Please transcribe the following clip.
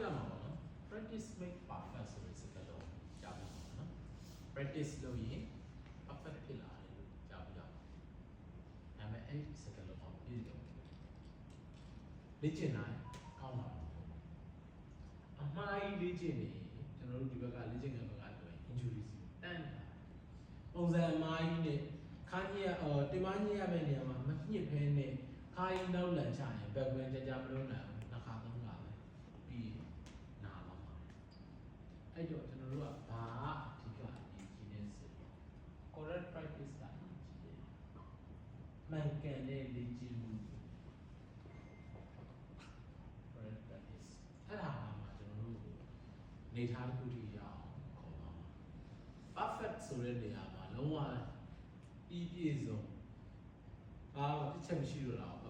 ကြမှာပေါ့နော် practice make perfect ဆိုတဲ့စကားလုံးကြားပြမှာပေါ့နော် practice လုပ်ရင် perfect ဖြစ်လာတယ်လို့ကြားပြကြမှာဒါပေမဲ့အဲ့ဒီစကားလုံးကိုပြည့်စုံတယ်လေ့ကျင့်တိုင်းကောင်းမှာတော့မဟုတ်ဘူးအမှားကြီးလေ့ကျင့်နေကျွန်တော်တို့ဒီဘက်ကလေ့ကျင့်တဲ့ဘက်ကဆိုရင် injury စီတန်းတာပုံစံအမှားကြီးနဲ့ခါကြီးရအော်တင်မကြီးရမယ့်နေရာမှာမညှစ်ဖဲနဲ့ခါကြီးနောက်လန်ချရင်ဘက်ကွင်းကြကြမလို့နိုင်ဘူးနှစ်ခါသုံးခါပဲပြီးနာပါမှာ အဲ့တော့ကျွန်တော်တို့ကဘာအဓိကအရေးကြီးနေစလို့ correct practice ကအရေးကြီးတယ်မှန်ကန်တဲ့လေ့ကျင့်မှု correct practice အဲ့ဒါမှကျွန်တော်တို့နေသားတစ်ခုထိရအောင်ခေါ်ပါမှာ perfect ဆိုတဲ့နေရာမှာလုံးဝပြီးပြည့်စုံအားတစ်ချက်မရှိတော့တာ